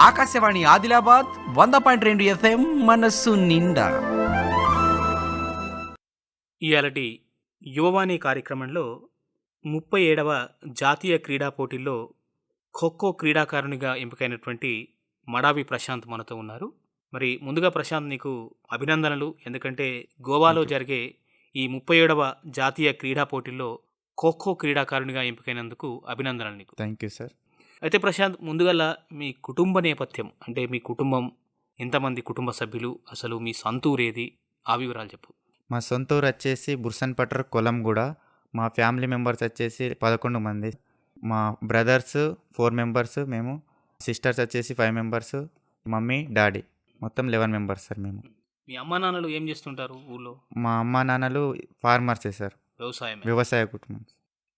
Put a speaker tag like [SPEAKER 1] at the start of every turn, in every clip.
[SPEAKER 1] ఆకాశవాణి ఆదిలాబాద్ వంద పాయింట్ రెండు ఎఫ్ఎం మనస్సు నిండా.
[SPEAKER 2] ఇయాలటి యువవాణి కార్యక్రమంలో ముప్పై ఏడవ జాతీయ క్రీడా పోటీల్లో ఖోఖో క్రీడాకారునిగా ఎంపికైనటువంటి మడావి ప్రశాంత్ మనతో ఉన్నారు. మరి ముందుగా ప్రశాంత్ నీకు అభినందనలు. ఎందుకంటే గోవాలో జరిగే ఈ ముప్పై ఏడవ జాతీయ క్రీడా పోటీల్లో ఖోఖో క్రీడాకారునిగా ఎంపికైనందుకు అభినందనలు నీకు.
[SPEAKER 3] థ్యాంక్ యూ సార్
[SPEAKER 2] అయితే ప్రశాంత్ ముందుగల మీ కుటుంబ నేపథ్యం అంటే మీ కుటుంబం ఎంతమంది కుటుంబ సభ్యులు అసలు మీ సొంతూరేది ఆ వివరాలు చెప్పు.
[SPEAKER 3] మా సొంత ఊరు వచ్చేసి బుర్సన్ పట్టర్ కొలంగూడ మా ఫ్యామిలీ మెంబర్స్ వచ్చేసి పదకొండు మంది. మా బ్రదర్స్ ఫోర్ మెంబర్స్ మేము సిస్టర్స్ వచ్చేసి ఫైవ్ మెంబర్స్ మమ్మీ డాడీ మొత్తం లెవెన్ మెంబర్స్ సార్ మేము.
[SPEAKER 2] మీ అమ్మా నాన్నలు ఏం చేస్తుంటారు ఊళ్ళో
[SPEAKER 3] మా అమ్మ నాన్నలు ఫార్మర్సే సార్.
[SPEAKER 2] వ్యవసాయం
[SPEAKER 3] వ్యవసాయ కుటుంబం.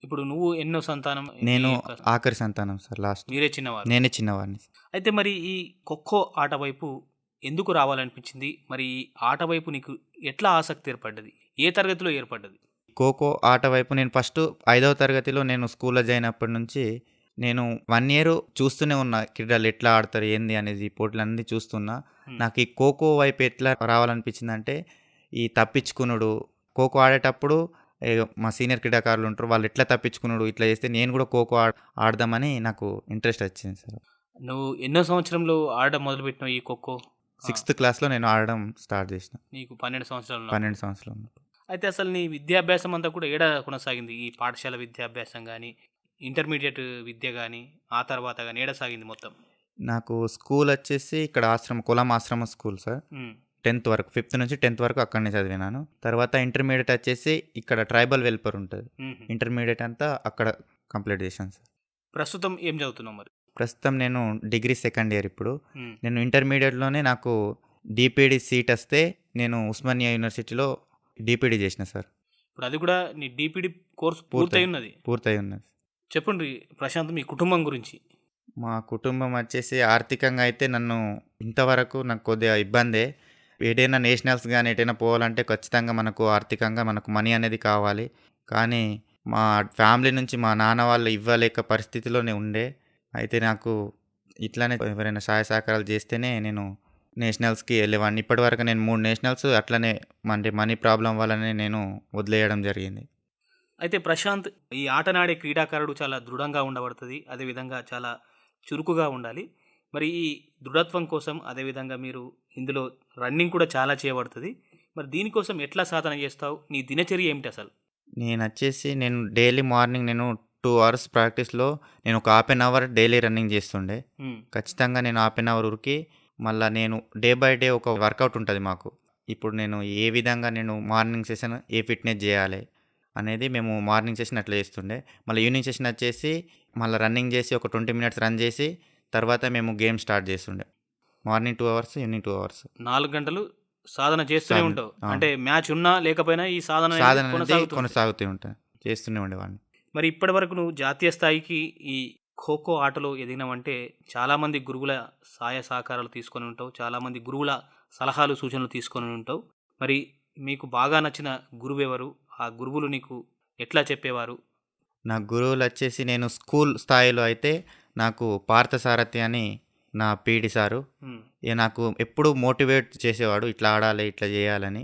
[SPEAKER 2] ఇప్పుడు నువ్వు ఎన్నో సంతానం
[SPEAKER 3] నేను ఆఖరి సంతానం సార్ లాస్ట్
[SPEAKER 2] మీరే చిన్నవారు.
[SPEAKER 3] నేనే చిన్నవాడిని.
[SPEAKER 2] అయితే మరి ఈ ఖోఖో ఆట వైపు ఎందుకు రావాలనిపించింది? మరి ఈ ఆట వైపు నీకు ఎట్లా ఆసక్తి ఏర్పడ్డది? ఏ తరగతిలో ఏర్పడ్డది?
[SPEAKER 3] ఖోఖో ఆట వైపు నేను ఫస్ట్ ఐదవ తరగతిలో నేను స్కూల్లో జాయిన్ అయినప్పటి నుంచి నేను వన్ ఇయర్ చూస్తూనే ఉన్నా క్రీడలు ఎట్లా ఆడతారు ఏంది అనేది పోటీలన్నీ చూస్తున్నా. నాకు ఈ ఖోఖో వైపు ఎట్లా రావాలనిపించింది అంటే ఈ తప్పించుకునుడు. ఖోఖో ఆడేటప్పుడు మా సీనియర్ క్రీడాకారులు ఉంటారు వాళ్ళు ఎట్లా తప్పించుకున్నాడు ఇట్లా చేస్తే నేను కూడా ఖోఖో ఆడ ఆడదామని నాకు ఇంట్రెస్ట్ వచ్చింది సార్.
[SPEAKER 2] నువ్వు ఎన్నో సంవత్సరంలో ఆడడం మొదలుపెట్టినావు ఈ ఖోఖో?
[SPEAKER 3] సిక్స్త్ క్లాస్లో నేను ఆడడం స్టార్ట్ చేసిన.
[SPEAKER 2] నీకు పన్నెండు సంవత్సరాలు.
[SPEAKER 3] పన్నెండు సంవత్సరాలు.
[SPEAKER 2] అయితే అసలు నీ విద్యాభ్యాసం అంతా కూడా ఏడా కొనసాగింది? ఈ పాఠశాల విద్యాభ్యాసం కానీ ఇంటర్మీడియట్ విద్య కానీ ఆ తర్వాత కానీ ఏడా సాగింది మొత్తం?
[SPEAKER 3] నాకు స్కూల్ వచ్చేసి ఇక్కడ ఆశ్రమం కులం ఆశ్రమ స్కూల్ సార్. టెన్త్ వరకు ఫిఫ్త్ నుంచి టెన్త్ వరకు అక్కడనే చదివినాను. తర్వాత ఇంటర్మీడియట్ వచ్చేసి ఇక్కడ ట్రైబల్ వెల్పర్ ఉంటుంది. ఇంటర్మీడియట్ అంతా అక్కడ కంప్లీట్ చేశాను సార్.
[SPEAKER 2] ప్రస్తుతం ఏం చదువుతున్నావు మరి?
[SPEAKER 3] ప్రస్తుతం నేను డిగ్రీ సెకండ్ ఇయర్ ఇప్పుడు. నేను ఇంటర్మీడియట్లోనే నాకు డిపిడి సీట్ వస్తే నేను ఉస్మానియా యూనివర్సిటీలో డిపిడి చేసిన సార్.
[SPEAKER 2] ఇప్పుడు అది కూడా నీ డిపిడి కోర్స్ పూర్తయి
[SPEAKER 3] పూర్తయి.
[SPEAKER 2] ఉన్నది?
[SPEAKER 3] పూర్తయి ఉన్నది.
[SPEAKER 2] చెప్పండి ప్రశాంత్ మీ కుటుంబం గురించి.
[SPEAKER 3] మా కుటుంబం వచ్చేసి ఆర్థికంగా అయితే నన్ను ఇంతవరకు నాకు కొద్దిగా ఇబ్బందే. ఏదైనా నేషనల్స్ కానీ ఎటైనా పోవాలంటే ఖచ్చితంగా మనకు ఆర్థికంగా మనకు మనీ అనేది కావాలి. కానీ మా ఫ్యామిలీ నుంచి మా నాన్న వాళ్ళు ఇవ్వలేక పరిస్థితిలోనే ఉండే. అయితే నాకు ఇట్లానే ఎవరైనా సహాయ సహకారాలు చేస్తేనే నేను నేషనల్స్కి వెళ్ళేవాడిని. ఇప్పటివరకు నేను మూడు నేషనల్స్ అట్లనే అంటే మనీ ప్రాబ్లం వల్లనే నేను వదిలేయడం జరిగింది.
[SPEAKER 2] అయితే ప్రశాంత్ ఈ ఆటనాడే క్రీడాకారుడు చాలా దృఢంగా ఉండబడుతుంది. అదేవిధంగా చాలా చురుకుగా ఉండాలి. మరి ఈ దృఢత్వం కోసం అదేవిధంగా మీరు ఇందులో రన్నింగ్ కూడా చాలా చేయబడుతుంది. మరి దీనికోసం ఎట్లా సాధన చేస్తావు? నీ దినచర్య ఏమిటి అసలు?
[SPEAKER 3] నేను వచ్చేసి నేను డైలీ మార్నింగ్ నేను టూ అవర్స్ ప్రాక్టీస్లో నేను ఒక half an hour daily running చేస్తుండే. ఖచ్చితంగా నేను హాఫ్ అన్ అవర్ ఉరికి మళ్ళీ నేను డే బై డే ఒక వర్కౌట్ ఉంటుంది మాకు. ఇప్పుడు నేను ఏ విధంగా నేను మార్నింగ్ సెషన్ ఏ ఫిట్నెస్ చేయాలి అనేది మేము మార్నింగ్ సెషన్ అట్లా చేస్తుండే. మళ్ళీ ఈవినింగ్ సెషన్ వచ్చేసి మళ్ళీ రన్నింగ్ చేసి ఒక ట్వంటీ మినిట్స్ రన్ చేసి తర్వాత మేము గేమ్ స్టార్ట్ చేస్తుండే. Morning two hours evening two hours.
[SPEAKER 2] నాలుగు గంటలు సాధన చేస్తూనే ఉంటావు. అంటే మ్యాచ్ ఉన్నా లేకపోయినా ఈ సాధన
[SPEAKER 3] సాధన. కొనసాగుతూ ఉంటాయి. చేస్తూనే ఉండేవాడిని.
[SPEAKER 2] మరి ఇప్పటి వరకు నువ్వు జాతీయ స్థాయికి ఈ ఖోఖో ఆటలో ఎదిగినావంటే చాలామంది గురువుల సహాయ సహకారాలు తీసుకొని ఉంటావు. చాలామంది గురువుల సలహాలు సూచనలు తీసుకొని ఉంటావు. మరి మీకు బాగా నచ్చిన గురువు ఎవరు? ఆ గురువులు నీకు ఎట్లా చెప్పేవారు?
[SPEAKER 3] నా గురువులు వచ్చేసి నేను స్కూల్ స్థాయిలో అయితే నాకు పార్థసారథి అని నా పీడి సారు. నాకు ఎప్పుడు మోటివేట్ చేసేవాడు ఇట్లా ఆడాలి ఇట్లా చేయాలని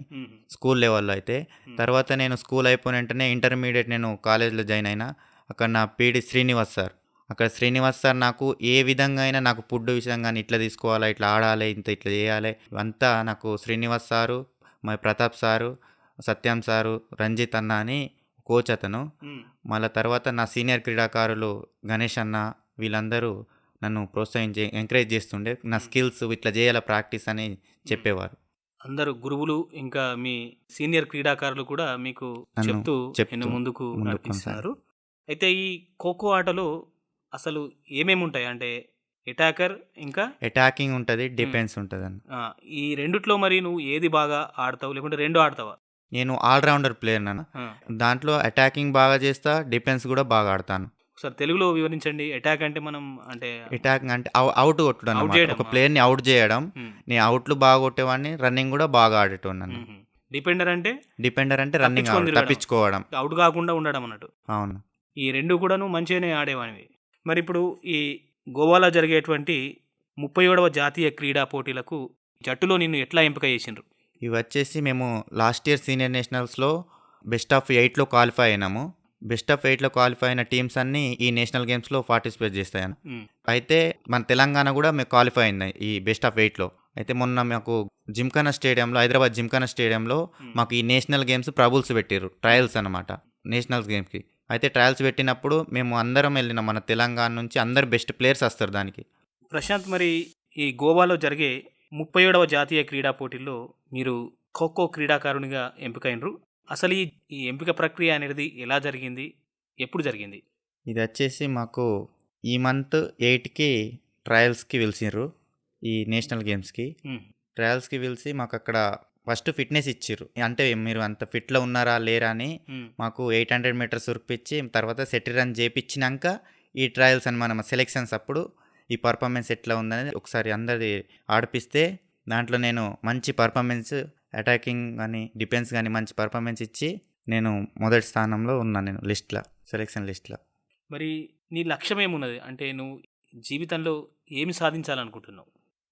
[SPEAKER 3] స్కూల్ లెవెల్లో అయితే. తర్వాత నేను స్కూల్ అయిపోయిన వెంటనే ఇంటర్మీడియట్ నేను కాలేజ్లో జాయిన్ అయినా అక్కడ నా పీడి శ్రీనివాస్ సార్. అక్కడ శ్రీనివాస్ సార్ నాకు ఏ విధంగా అయినా నాకు ఫుడ్ విషయం కానీ ఇట్లా తీసుకోవాలా ఇట్లా ఆడాలి ఇంత ఇట్లా చేయాలి ఇవంతా నాకు శ్రీనివాస్ సారు మా ప్రతాప్ సారు సత్యం సారు రంజిత్ అన్న అని కోచ్ అతను. మళ్ళీ తర్వాత నా సీనియర్ క్రీడాకారులు గణేష్ అన్న వీళ్ళందరూ నన్ను ప్రోత్సహించి ఎంకరేజ్ చేస్తుండే. నా స్కిల్స్ ఇట్లా చేయాల ప్రాక్టీస్ అని చెప్పేవారు.
[SPEAKER 2] అందరు గురువులు ఇంకా మీ సీనియర్ క్రీడాకారులు కూడా మీకు చెప్తూ నిన్ను ముందుకు నడిపిస్తున్నారు అయితే ఈ ఖోఖో ఆటలో అసలు ఏమేమి ఉంటాయి? అంటే ఎటాకర్ ఇంకా
[SPEAKER 3] అటాకింగ్ ఉంటుంది డిఫెన్స్ ఉంటుంది అన్న.
[SPEAKER 2] ఆ, ఈ రెండిట్లో మరి నువ్వు ఏది బాగా ఆడతావు? లేకుంటే రెండు ఆడతావా?
[SPEAKER 3] నేను ఆల్రౌండర్ ప్లేయర్ నాన్న. దాంట్లో అటాకింగ్ బాగా చేస్తా డిఫెన్స్ కూడా బాగా ఆడతాను.
[SPEAKER 2] ఒకసారి తెలుగులో వివరించండి. అటాక్ అంటే మనం అంటే
[SPEAKER 3] అటాకింగ్ అంటే అవుట్ కొట్టడం ఒక. ప్లేయర్ని అవుట్ చేయడం.
[SPEAKER 2] ఉమ్,
[SPEAKER 3] నేను అవుట్లు బాగా కొట్టేవాడిని రన్నింగ్ కూడా బాగా ఆడేటోన్నాను.
[SPEAKER 2] డిపెండర్ అంటే?
[SPEAKER 3] డిపెండర్ అంటే రన్నింగ్. తప్పించుకోవడం.
[SPEAKER 2] అవుట్ కాకుండా ఉండడం అన్నట్టు.
[SPEAKER 3] అవును.
[SPEAKER 2] ఈ రెండు కూడాను మంచిగానే ఆడేవానివి మరి ఇప్పుడు ఈ గోవాలో జరిగేటువంటి ముప్పై ఏడవ జాతీయ క్రీడా పోటీలకు జట్టులో నిన్ను ఎట్లా ఎంపిక చేసిండ్రు?
[SPEAKER 3] ఇవి వచ్చేసి మేము లాస్ట్ ఇయర్ సీనియర్ నేషనల్స్లో బెస్ట్ ఆఫ్ ఎయిట్లో క్వాలిఫై అయినాము. బెస్ట్ ఆఫ్ ఎయిట్లో క్వాలిఫై అయిన టీమ్స్ అన్నీ ఈ నేషనల్ గేమ్స్లో పార్టిసిపేట్ చేస్తాయన్న
[SPEAKER 2] ఉమ్,
[SPEAKER 3] అయితే మన తెలంగాణ కూడా మేము క్వాలిఫై అయింది ఈ బెస్ట్ ఆఫ్ ఎయిట్లో. అయితే మొన్న మాకు జిమ్ఖానా స్టేడియంలో హైదరాబాద్ జిమ్ఖానా స్టేడియంలో మాకు ఈ నేషనల్ గేమ్స్ ప్రభుల్స్ పెట్టారు ట్రయల్స్ అనమాట నేషనల్ గేమ్స్కి. అయితే ట్రయల్స్ పెట్టినప్పుడు మేము అందరం వెళ్ళినాం మన తెలంగాణ నుంచి అందరు బెస్ట్ ప్లేయర్స్ వస్తారు దానికి.
[SPEAKER 2] ప్రశాంత్ మరి ఈ గోవాలో జరిగే ముప్పై ఏడవ జాతీయ క్రీడా పోటీల్లో మీరు ఖోఖో క్రీడాకారునిగా ఎంపికైనరు. అసలు ఈ ఎంపిక ప్రక్రియ అనేది ఎలా జరిగింది? ఎప్పుడు జరిగింది?
[SPEAKER 3] ఇది వచ్చేసి మాకు ఈ మంత్ ఎయిట్కి ట్రయల్స్కి పిలిచిర్రు ఈ నేషనల్ గేమ్స్కి. ట్రయల్స్కి పిలిచి మాకు అక్కడ ఫస్ట్ ఫిట్నెస్ ఇచ్చిర్రు. అంటే మీరు అంత ఫిట్లో ఉన్నారా లేరా అని మాకు ఎయిట్ హండ్రెడ్ మీటర్స్ ఉరిపించి తర్వాత సెట్ రన్ చేపించినాక ఈ ట్రయల్స్ అని మనం సెలెక్షన్స్ అప్పుడు ఈ పర్ఫార్మెన్స్ ఎట్లా ఉందనేది ఒకసారి అందరి ఆడిపిస్తే దాంట్లో నేను మంచి పర్ఫార్మెన్స్ అటాకింగ్ కానీ డిఫెన్స్ కానీ మంచి పర్ఫార్మెన్స్ ఇచ్చి నేను మొదటి స్థానంలో ఉన్నాను నేను లిస్ట్లో సెలెక్షన్ లిస్ట్లో.
[SPEAKER 2] మరి నీ లక్ష్యం ఏమున్నది? అంటే నువ్వు జీవితంలో ఏమి సాధించాలనుకుంటున్నావు?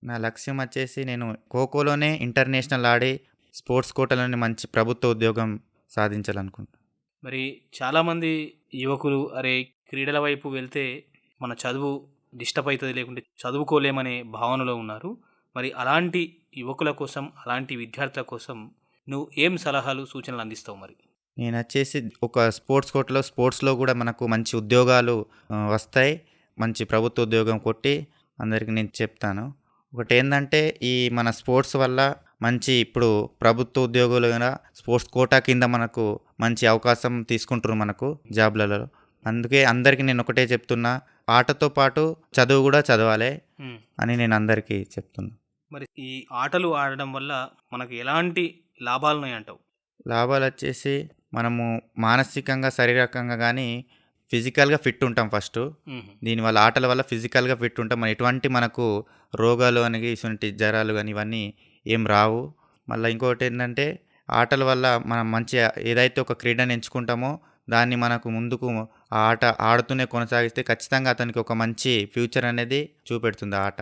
[SPEAKER 3] నా లక్ష్యం వచ్చేసి నేను ఖోఖోలోనే ఇంటర్నేషనల్ ఆడి స్పోర్ట్స్ కోటాలోనే మంచి ప్రభుత్వ ఉద్యోగం సాధించాలనుకుంటున్నాను
[SPEAKER 2] మరి చాలామంది యువకులు అరే క్రీడల వైపు వెళ్తే మన చదువు డిస్టర్బ్ అవుతుంది లేకుంటే చదువుకోలేమనే భావనలో ఉన్నారు. మరి అలాంటి యువకుల కోసం అలాంటి విద్యార్థుల కోసం నువ్వు ఏం సలహాలు సూచనలు అందిస్తావు మరి?
[SPEAKER 3] నేను వచ్చేసి ఒక స్పోర్ట్స్ కోర్టులో స్పోర్ట్స్లో కూడా మనకు మంచి ఉద్యోగాలు వస్తాయి. మంచి ప్రభుత్వ ఉద్యోగం కొట్టి అందరికీ నేను చెప్తాను. ఒకటి ఏంటంటే ఈ మన స్పోర్ట్స్ వల్ల మంచి ఇప్పుడు ప్రభుత్వ ఉద్యోగులు కూడా స్పోర్ట్స్ కోటా కింద మనకు మంచి అవకాశం తీసుకుంటారు మనకు జాబ్లలో. అందుకే అందరికీ నేను ఒకటే చెప్తున్నా. ఆటతో పాటు చదువు కూడా చదవాలి. అని నేను అందరికీ చెప్తున్నా.
[SPEAKER 2] మరి ఈ ఆటలు ఆడడం వల్ల మనకు ఎలాంటి లాభాలు ఉన్నాయి అంటావు
[SPEAKER 3] లాభాలు వచ్చేసి మనము మానసికంగా శారీరకంగా కానీ ఫిజికల్గా ఫిట్ ఉంటాం ఫస్ట్. దీనివల్ల ఆటల వల్ల ఫిజికల్గా ఫిట్ ఉంటాం. మన ఎటువంటి మనకు రోగాలు అనేది ఇటువంటి జ్వరాలు కానీ ఇవన్నీ ఏం రావు. మళ్ళీ ఇంకొకటి ఏంటంటే ఆటల వల్ల మనం మంచి ఏదైతే ఒక క్రీడని ఎంచుకుంటామో దాన్ని మనకు ముందుకు ఆ ఆట ఆడుతూనే కొనసాగిస్తే ఖచ్చితంగా అతనికి ఒక మంచి ఫ్యూచర్ అనేది చూపెడుతుంది ఆ ఆట.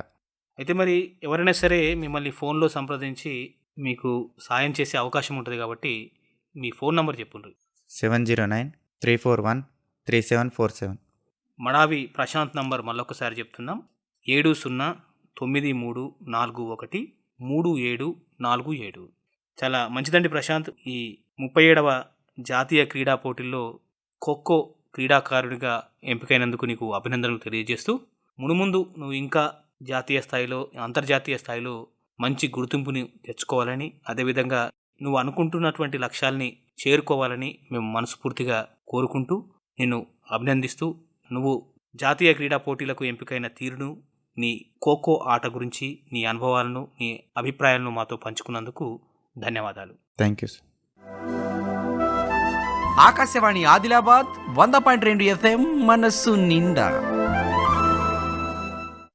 [SPEAKER 2] అయితే మరి ఎవరైనా సరే మిమ్మల్ని ఫోన్లో సంప్రదించి మీకు సాయం చేసే అవకాశం ఉంటుంది కాబట్టి మీ ఫోన్ నంబర్ చెప్పుండ్రి.
[SPEAKER 3] Seven zero nine three four one three seven four seven.
[SPEAKER 2] Madavi Prashanth number మళ్ళొకసారి చెప్తున్నాం. ఏడు సున్నా తొమ్మిది మూడు నాలుగు ఒకటి మూడు ఏడు నాలుగు ఏడు. చాలా మంచిదండి ప్రశాంత్. ఈ ముప్పై ఏడవ జాతీయ క్రీడా పోటీల్లో ఖోఖో క్రీడాకారుడిగా ఎంపికైనందుకు నీకు అభినందనలు తెలియజేస్తూ మునుముందు నువ్వు ఇంకా జాతీయ స్థాయిలో అంతర్జాతీయ స్థాయిలో మంచి గుర్తింపుని తెచ్చుకోవాలని అదేవిధంగా నువ్వు అనుకుంటున్నటువంటి లక్ష్యాల్ని చేరుకోవాలని మేము మనస్ఫూర్తిగా కోరుకుంటూ నిన్ను అభినందిస్తూ నువ్వు జాతీయ క్రీడా పోటీలకు ఎంపికైన తీరును నీ ఖోఖో ఆట గురించి నీ అనుభవాలను నీ అభిప్రాయాలను మాతో పంచుకున్నందుకు ధన్యవాదాలు.
[SPEAKER 3] Thank you sir
[SPEAKER 1] Akashvani Adilabad వంద పాయింట్ రెండు ఎఫ్ఎం మనస్సు నిండా.